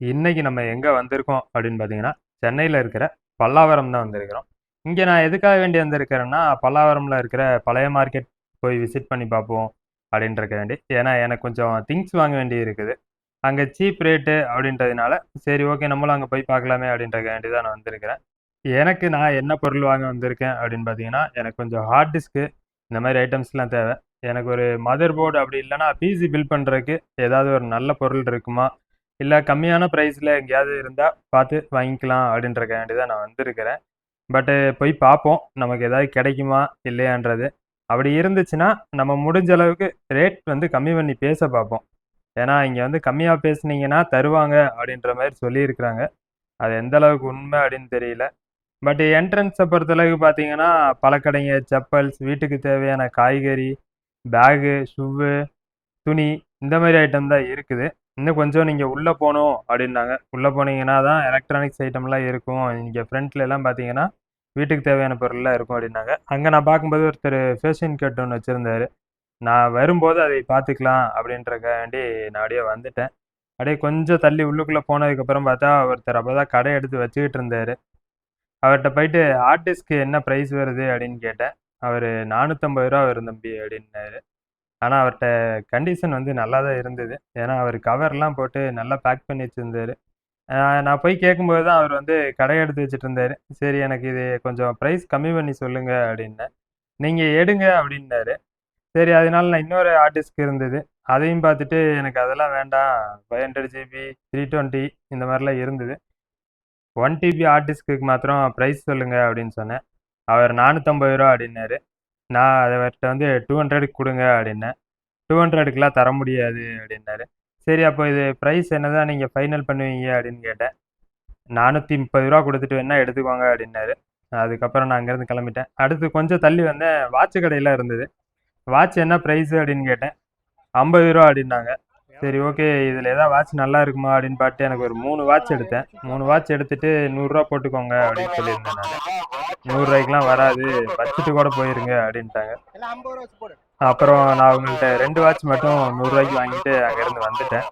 இன்னைக்கு நம்ம எங்கே வந்திருக்கோம் அப்படின்னு பார்த்தீங்கன்னா சென்னையில் இருக்கிற பல்லாவரம் தான் வந்திருக்கிறோம். இங்கே நான் எதுக்காக வேண்டி வந்திருக்கிறேன்னா பல்லாவரமில் இருக்கிற பழைய மார்க்கெட் போய் விசிட் பண்ணி பார்ப்போம் அப்படின்றக்க வேண்டி. ஏன்னா எனக்கு கொஞ்சம் திங்ஸ் வாங்க வேண்டி இருக்குது. அங்கே சீப் ரேட்டு அப்படின்றதுனால சரி ஓகே நம்மளும் அங்கே போய் பார்க்கலாமே அப்படின்றக்க வேண்டி தான் நான் வந்திருக்கிறேன். எனக்கு நான் என்ன பொருள் வாங்க வந்திருக்கேன் அப்படின்னு பார்த்தீங்கன்னா எனக்கு கொஞ்சம் ஹார்ட் டிஸ்க்கு இந்த மாதிரி ஐட்டம்ஸ்லாம் தேவை. எனக்கு ஒரு மதர் போர்டு அப்படி இல்லைன்னா பிசி பில் பண்ணுறதுக்கு ஏதாவது ஒரு நல்ல பொருள் இருக்குமா? இல்லை கம்மியான ப்ரைஸில் எங்கேயாவது இருந்தால் பார்த்து வாங்கிக்கலாம் அப்படின்றக்காண்டி தான் நான் வந்திருக்கிறேன். பட்டு போய் பார்ப்போம் நமக்கு ஏதாவது கிடைக்குமா இல்லையான்றது. அப்படி இருந்துச்சுன்னா நம்ம முடிஞ்ச அளவுக்கு ரேட் வந்து கம்மி பண்ணி பேச பார்ப்போம். ஏன்னா இங்கே வந்து கம்மியாக பேசுனீங்கன்னா தருவாங்க அப்படின்ற மாதிரி சொல்லியிருக்கிறாங்க. அது எந்த அளவுக்கு உண்மை அப்படின்னு தெரியல. பட் என்ட்ரன்ஸை பொறுத்தளவுக்கு பார்த்தீங்கன்னா பழக்கடைங்க செப்பல்ஸ் வீட்டுக்கு தேவையான காய்கறி பேகு ஷூவு துணி இந்த மாதிரி ஐட்டம் தான் இருக்குது. இன்னும் கொஞ்சம் நீங்கள் உள்ளே போகணும் அப்படின்னாங்க. உள்ளே போனீங்கன்னா தான் எலக்ட்ரானிக்ஸ் ஐட்டம்லாம் இருக்கும். இங்கே ஃப்ரண்ட்ல எல்லாம் பார்த்தீங்கன்னா வீட்டுக்கு தேவையான பொருள்லாம் இருக்கும் அப்படின்னாங்க. அங்கே நான் பார்க்கும்போது ஒருத்தர் ஃபேஷன் கட் ஒன்று வச்சுருந்தாரு. நான் வரும்போது அதை பார்த்துக்கலாம் அப்படின்றக்காண்டி நான் அப்படியே வந்துட்டேன். அப்படியே கொஞ்சம் தள்ளி உள்ளுக்குள்ளே போனதுக்கப்புறம் பார்த்தா ஒருத்தர் அப்போ தான் கடை எடுத்து வச்சுக்கிட்டு இருந்தார். அவர்கிட்ட போயிட்டு ஆர்டிஸ்ட்க்கு என்ன ப்ரைஸ் வருது? அப்படின்னு கேட்டேன். அவர் நானூற்றம்பது ரூபா வரும் தம்பி அப்படின்னாரு. ஆனால் அவர்கிட்ட கண்டிஷன் வந்து நல்லா தான் இருந்தது. ஏன்னா அவர் கவர்லாம் போட்டு நல்லா பேக் பண்ணி வச்சுருந்தாரு. நான் போய் கேட்கும்போது தான் அவர் வந்து கடை எடுத்து வச்சுட்டு இருந்தார். சரி எனக்கு இது கொஞ்சம் ப்ரைஸ் கம்மி பண்ணி சொல்லுங்கள் அப்படின்னேன் நீங்கள் எடுங்க அப்படின்னாரு. சரி அதனால நான் இன்னொரு ஆர்டிஸ்ட்க்கு இருந்தது. அதையும் பார்த்துட்டு எனக்கு அதெல்லாம் வேண்டாம். Five hundred GB three twenty இந்த மாதிரிலாம் இருந்தது. ஒன் டிபி ஆர்டிஸ்க்கு மாத்திரம் ப்ரைஸ் சொல்லுங்கள் அப்படின்னு சொன்னேன். அவர் நானூற்றம்பது ரூபா அப்படின்னாரு. நான் அவர்கிட்ட வந்து டூ ஹண்ட்ரடுக்கு கொடுங்க அப்படின்னேன். டூ ஹண்ட்ரடுக்குலாம் தர முடியாது அப்படின்னாரு. சரி அப்போ இது ப்ரைஸ் என்ன தான் நீங்கள் ஃபைனல் பண்ணுவீங்க அப்படின்னு கேட்டேன். நானூற்றி முப்பது ரூபா கொடுத்துட்டு வேணா எடுத்துக்கோங்க அப்படின்னாரு. அதுக்கப்புறம் நான் அங்கேருந்து கிளம்பிட்டேன். அடுத்து கொஞ்சம் தள்ளி வந்தேன். வாட்ச் கடையில் இருந்தது. வாட்ச் என்ன ப்ரைஸு அப்படின்னு கேட்டேன். ஐம்பது ரூபா அப்படின்னாங்க. சரி ஓகே இதில் ஏதாவது வாட்ச் நல்லா இருக்குமா அப்படின்னு பார்த்து எனக்கு ஒரு மூணு வாட்ச் எடுத்தேன். மூணு வாட்ச் எடுத்துட்டு நூறுரூவா போட்டுக்கோங்க அப்படின்னு சொல்லியிருந்தேன் நான். நூறுரூவாய்க்குலாம் வராது வச்சுட்டு கூட போயிருங்க அப்படின்ட்டாங்க. அப்புறம் நான் அவங்கள்ட்ட ரெண்டு வாட்ச் மட்டும் நூறுரூவாய்க்கு வாங்கிட்டு அங்கேருந்து வந்துட்டேன்.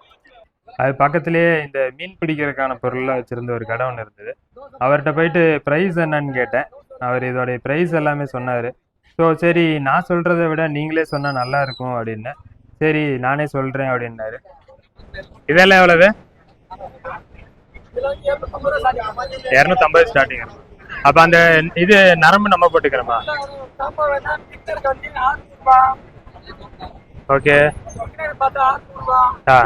அது பக்கத்துலேயே இந்த மீன் பிடிக்கிறதுக்கான பொருள்லாம் வச்சுருந்த ஒரு கடை ஒன்று இருந்தது. அவர்கிட்ட போயிட்டு ப்ரைஸ் என்னன்னு கேட்டேன். அவர் இதோடைய ப்ரைஸ் எல்லாமே சொன்னார். ஸோ சரி நான் சொல்கிறத விட நீங்களே சொன்னால் நல்லா இருக்கும் அப்படின்னு. சரி நானே சொல்கிறேன் அப்படின்னாரு. இதெல்லாம் எவ்வளவு? இரநூத்தம்பது ஸ்டார்டிங் அப்போ அந்த இது நரம்பு நம்ம போட்டுக்கிறோமா? ஓகே ஆ.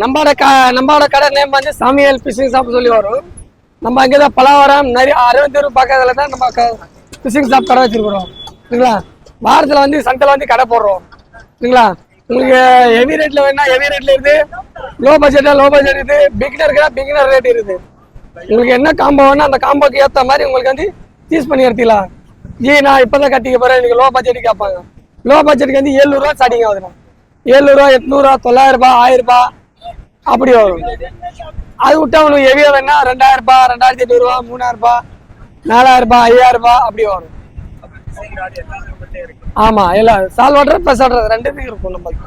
நம்மளோட க நம்மளோட கடை நேம் வந்து சாமியல் பிசிங் ஷாப் சொல்லி வரும். நம்ம அங்கே தான் பலாவரம் நிறைய அறுபத்தெரு பக்கத்துல தான் நம்ம ஃபிஷிங் ஷாப் கடை வச்சிருக்கிறோம். சரிங்களா? வாரத்தில் வந்து சந்தையில் வந்து கடை போடுறோம். சரிங்களா? உங்களுக்கு ஹெவி ரேட்ல வேணா ஹெவி ரேட்ல இருக்குது லோ பட்ஜெட்டாக லோ பட்ஜெட் இருக்குது பிகினருக்குனா பிகினர் ரேட் இருக்குது உங்களுக்கு என்ன காம்போ வேணா அந்த காம்போக்கு ஏற்ற மாதிரி உங்களுக்கு வந்து சீஸ் பண்ணி எடுத்துக்கலாம். ஜி நான் இப்போதான் கட்டிக்க போறேன். எனக்கு லோ பட்ஜெட் கேட்பாங்க. லோ பட்ஜெட்டுக்கு வந்து ஏழ்நூறுவா ஸ்டார்டிங் ஆகுதுண்ணா. ஏழ்நூறுவா எட்நூறுவா தொள்ளாயிரம் ரூபாய் அப்படி வரும். அது விட்டா உனக்கு ஹெவியா வேணா ரெண்டாயிரம் ரூபாய் ரெண்டாயிரத்தி எட்நூறுவா மூணாயிரம் ரூபாய் நாலாயிரம் ரூபாய் ஐயாயிரம் ரூபாய் அப்படி வரும். ஆமா எல்லாம் சால் வாட்டர் ப்ளஸ் வாட்டர் ரெண்டுமே இருக்கும் நம்மளுக்கு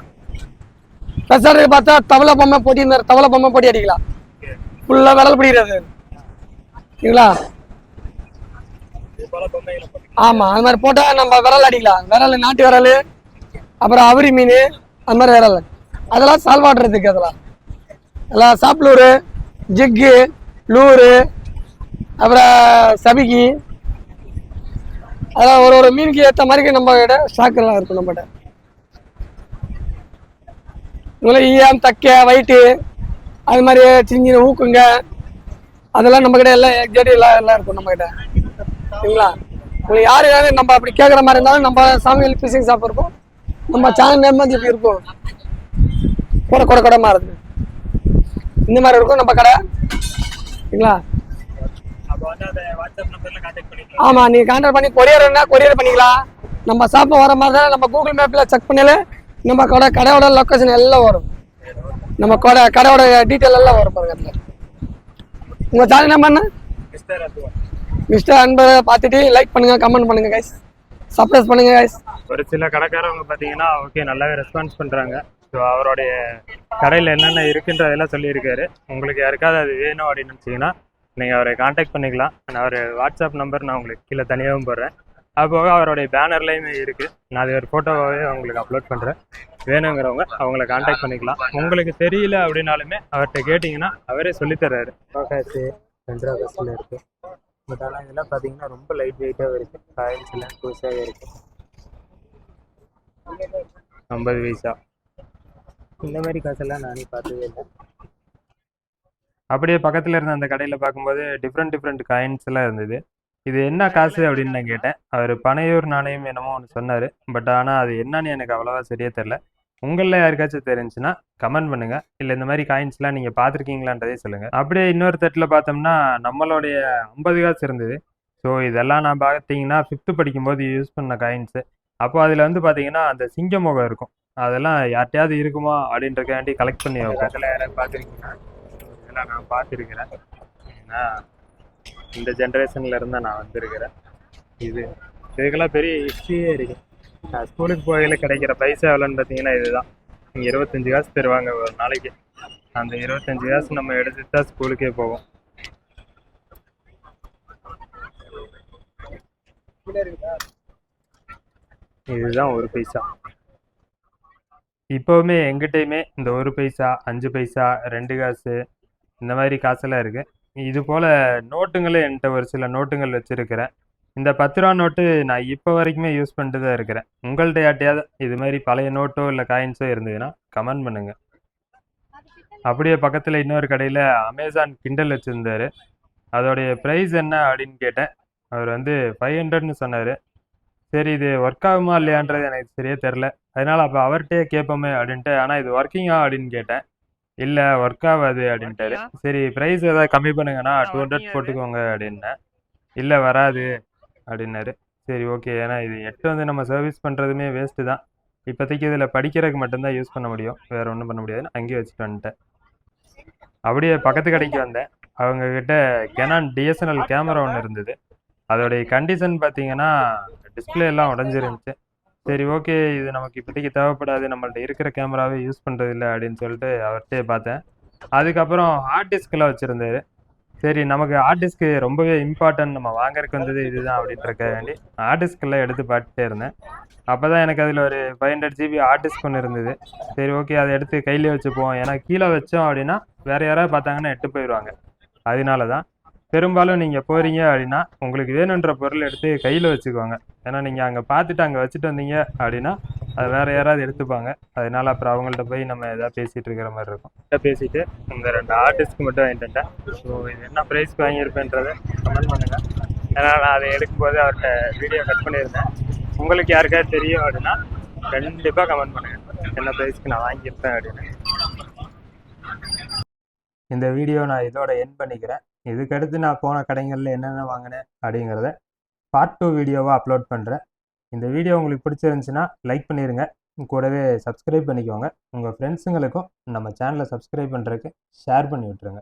ப்ளஸ் வாட்டர் பார்த்தா தவளை பொம்மை போட்டி இந்த தவளை பொம்மை போட்டி அடிக்கலாம். ஃபுல்லா விரல் பிடிக்கிறது. சரிங்களா? ஆமா அது மாதிரி போட்டா நம்ம விரல் அடிக்கலாம். விரல் நாட்டு விரல் அப்புறம் அவரி மீன் அது மாதிரி விரல். அதெல்லாம் சால்வாடுறதுக்கு அதெல்லாம். எல்லாம் சாப்ளூரு ஜிக்கு லூரு அப்புறம் சபிக்கி. அதான் ஒரு ஒரு மீனுக்கு ஏற்ற மாதிரி நம்ம கிட்ட ஸ்டாக்கெல்லாம் இருக்கும் நம்மகிட்ட. இதெல்லாம் ஈயம் தக்க வயிட்டு அது மாதிரி சின்ன ஊக்குங்க. அதெல்லாம் நம்ம கிட்ட எல்லாம் எக்ஸாக்டி எல்லாம் எல்லாம் இருக்கும் நம்ம கிட்ட சரிங்களா? உங்களுக்கு யார் யாரு நம்ம அப்படி கேட்குற மாதிரி இருந்தாலும் நம்ம சாமியில் ஃபிஷிங் சாப்பிட்ருக்கோம் நம்ம சேனல் நேம் இப்படி இருக்கும். கூட கூட கூட மாறுது இந்த மாதிரி இருக்கும் நம்ம கடை. சரிங்களா? ஆமா நீங்க கான்டாக்ட் பண்ணி கொரியர்னா கொரியர் பண்ணிக்கலாம். நம்ம ஷாப் வர மாதிரி தான் நம்ம கூகுள் மேப்ல செக் பண்ணல நம்ம கடை கடையோட லொக்கேஷன் எல்லாம் வரும். நம்ம கடை கடையோட டீட்டெயில் எல்லாம் வரும் பாருங்க அதுல. உங்க சேனல் என்ன? மிஸ்டர் அன்பரை பார்த்துட்டு லைக் பண்ணுங்க கமெண்ட் பண்ணுங்க கைஸ் சர்ப்ரைஸ் பண்ணுங்க guys. ஒரு சில கடைக்காரவங்க பார்த்தீங்கன்னா ஓகே நல்லாவே ரெஸ்பான்ஸ் பண்ணுறாங்க ஸோ அவருடைய கடையில் என்னென்ன இருக்குன்றதெல்லாம் சொல்லியிருக்காரு. உங்களுக்கு யாருக்காவது அது வேணும் அப்படின்னு நினச்சிங்கன்னா நீங்கள் அவரை காண்டாக்ட் பண்ணிக்கலாம். நான் அவர் வாட்ஸ்அப் நம்பர் நான் உங்களுக்கு கீழே தனியாகவும் போடுறேன். அது போக அவருடைய பேனர்லேயுமே இருக்குது நான் அது ஒரு ஃபோட்டோவாகவே உங்களுக்கு அப்லோட் பண்ணுறேன் வேணுங்கிறவங்க அவங்கள காண்டாக்ட் பண்ணிக்கலாம். உங்களுக்கு தெரியல அப்படின்னாலுமே அவர்கிட்ட கேட்டிங்கன்னா அவரே சொல்லித்தர்றாரு. காசு ரெண்டரை பஸ்ஸில் இருக்குது பட் ஆனால் இதெல்லாம் பார்த்தீங்கன்னா ரொம்ப லைட் வெயிட்டாக இருக்குது காயின்ஸ் எல்லாம் புதுசாகவே இருக்குது ஐம்பது பைசா இந்த மாதிரி காசெல்லாம் நானே பார்த்ததே இல்லை. அப்படியே பக்கத்தில் இருந்த அந்த கடையில் பார்க்கும்போது டிஃப்ரெண்ட் டிஃப்ரெண்ட் காயின்ஸ் எல்லாம் இருந்தது. இது என்ன காசு அப்படின்னு நான் கேட்டேன். அவர் பனையூர் நாணயம் என்னமோ ஒன்று சொன்னார். பட் ஆனால் அது என்னன்னு எனக்கு அவ்வளோவா சரியா தெரில உங்களில் யாருக்காச்சும் தெரிஞ்சுன்னா கமெண்ட் பண்ணுங்க. இல்லை இந்த மாதிரி காயின்ஸ்லாம் நீங்கள் பார்த்துருக்கீங்களான்றதே சொல்லுங்க. அப்படியே இன்னொரு தட்டில் பார்த்தோம்னா நம்மளுடைய ஐம்பது காசு இருந்தது. ஸோ இதெல்லாம் நான் பார்த்தீங்கன்னா ஃபிஃப்த்து படிக்கும்போது யூஸ் பண்ண காயின்ஸு அப்போ அதில் வந்து பார்த்தீங்கன்னா அந்த சிங்க முகம் இருக்கும். அதெல்லாம் யார்ட்டையாவது இருக்குமா அப்படின்றக்காண்டி கலெக்ட் பண்ணி வைப்போம். அதில் யாராவது பார்த்துருக்கீங்கன்னா இதெல்லாம் நான் பார்த்துருக்கிறேன். ஏன்னா இந்த ஜென்ரேஷன்ல இருந்தா நான் வந்திருக்கிறேன். இது இதுக்கெல்லாம் பெரிய ஹிஸ்ட்ரியே இருக்கு. நான் ஸ்கூலுக்கு போகையில கிடைக்கிற பைசா எவ்வளோன்னு பார்த்தீங்கன்னா இதுதான். இங்கே இருபத்தஞ்சு காசு தருவாங்க ஒரு நாளைக்கு. அந்த இருபத்தஞ்சு காசு நம்ம எடுத்துட்டு தான் ஸ்கூலுக்கே போவோம். இதுதான் ஒரு பைசா. இப்போவுமே எங்கிட்டையுமே இந்த ஒரு பைசா அஞ்சு பைசா ரெண்டு காசு இந்த மாதிரி காசெல்லாம் இருக்குது இது போல் நோட்டுங்களும் என்கிட்ட ஒரு சில நோட்டுங்கள் வச்சுருக்கிறேன். இந்த பத்து ரூபா நோட்டு நான் இப்போ வரைக்குமே யூஸ் பண்ணிட்டு தான் இருக்கிறேன். உங்கள்கிட்ட யார்ட்டையாவது இது மாதிரி பழைய நோட்டோ இல்லை காயின்ஸோ இருந்ததுன்னா கமெண்ட் பண்ணுங்கள் அப்படியே பக்கத்தில் இன்னொரு கடையில் அமேசான் கிண்டல் வச்சுருந்தாரு. அதோடைய ப்ரைஸ் என்ன அப்படின்னு கேட்டேன். அவர் வந்து ஃபைவ் ஹண்ட்ரட்னு சொன்னார். சரி இது ஒர்க் ஆகுமா இல்லையான்றது எனக்கு சரியா தெரில அதனால அப்போ அவர்கிட்டயே கேட்போமே அப்படின்ட்டு ஆனால் இது ஒர்க்கிங்கா அப்படின்னு கேட்டேன். இல்லை ஒர்க் ஆகாது அப்படின்ட்டாரு. சரி ப்ரைஸ் ஏதாவது கம்மி பண்ணுங்கன்னா டூ ஹண்ட்ரட் போட்டுக்கோங்க அப்படின்னேன். இல்லை வராது அப்படின்னாரு. சரி ஓகே ஏன்னா இது எட்டு வந்து நம்ம சர்வீஸ் பண்ணுறதுமே வேஸ்ட்டு தான். இப்போதைக்கு இதில் படிக்கிறதுக்கு மட்டும்தான் யூஸ் பண்ண முடியும். வேற ஒன்றும் பண்ண முடியாதுன்னு அங்கேயே வச்சுட்டு வந்துட்டேன். அப்படியே பக்கத்து கடைக்கு வந்தேன். அவங்க கிட்ட கெனான் டிஎஸ்என்எல் கேமரா ஒன்று இருந்தது. அதோடைய கண்டிஷன் பார்த்தீங்கன்னா டிஸ்பிளே எல்லாம் உடஞ்சிருந்துச்சு. சரி ஓகே இது நமக்கு இப்போதைக்கு தேவைப்படாது. நம்மள்ட்ட இருக்கிற கேமராவே யூஸ் பண்ணுறது இல்லை அப்படின்னு சொல்லிட்டு அவர்கிட்டே பார்த்தேன். அதுக்கப்புறம் ஹார்ட் டிஸ்க்லாம் வச்சுருந்தாரு. சரி நமக்கு ஹார்ட் டிஸ்க்கு ரொம்பவே இம்பார்ட்டன்ட் நம்ம வாங்குறதுக்கு வந்தது இதுதான் அப்படின்றக்க வேண்டி ஹார்ட் டிஸ்கெல்லாம் எடுத்து பார்த்துட்டே இருந்தேன். அப்போ தான் எனக்கு அதில் ஒரு five hundred GB hard disk ஒன்று இருந்தது. சரி ஓகே அதை எடுத்து கையிலே வச்சுப்போம். ஏன்னா கீழே வச்சோம் அப்படின்னா வேறு யாராவது பார்த்தாங்கன்னா எட்டு போயிடுவாங்க அதனால தான் பெரும்பாலும் நீங்கள் போகிறீங்க அப்படின்னா உங்களுக்கு வேணுன்ற பொருள் எடுத்து கையில் வச்சுக்கோங்க. ஏன்னா நீங்கள் அங்கே பார்த்துட்டு அங்கே வச்சுட்டு வந்தீங்க அப்படின்னா அது வேறு யாராவது எடுத்துப்பாங்க. அதனால அப்புறம் அவங்கள்ட்ட போய் நம்ம எதாவது பேசிகிட்டு இருக்கிற மாதிரி இருக்கும். கிட்ட பேசிட்டு இந்த ரெண்டு ஆர்டிஸ்ட்க்கு மட்டும் வாங்கிட்டு ஸோ இது என்ன ப்ரைஸ்க்கு வாங்கியிருப்பேன்றதை கமெண்ட் பண்ணுங்கள் ஏன்னா நான் அதை எடுக்கும்போது அவர்கிட்ட வீடியோ கட் பண்ணியிருந்தேன். உங்களுக்கு யாருக்காவது தெரியும் அப்படின்னா கண்டிப்பாக கமெண்ட் பண்ணுங்கள் என்ன ப்ரைஸ்க்கு நான் வாங்கியிருப்பேன் அப்படின்னு. இந்த வீடியோ நான் இதோட என் பண்ணிக்கிறேன். இதுக்கடுத்து நான் போன கடைகளில் என்னென்ன வாங்கினேன் அப்படிங்கிறத பார்ட் டூ வீடியோவாக அப்லோட் பண்ணுறேன் இந்த வீடியோ உங்களுக்கு பிடிச்சிருந்துச்சுன்னா லைக் பண்ணிடுங்க கூடவே சப்ஸ்கிரைப் பண்ணிக்கோங்க. உங்கள் ஃப்ரெண்ட்ஸுங்களுக்கும் நம்ம சேனலை சப்ஸ்கிரைப் பண்ணுறதுக்கு ஷேர் பண்ணி விட்டுருங்க.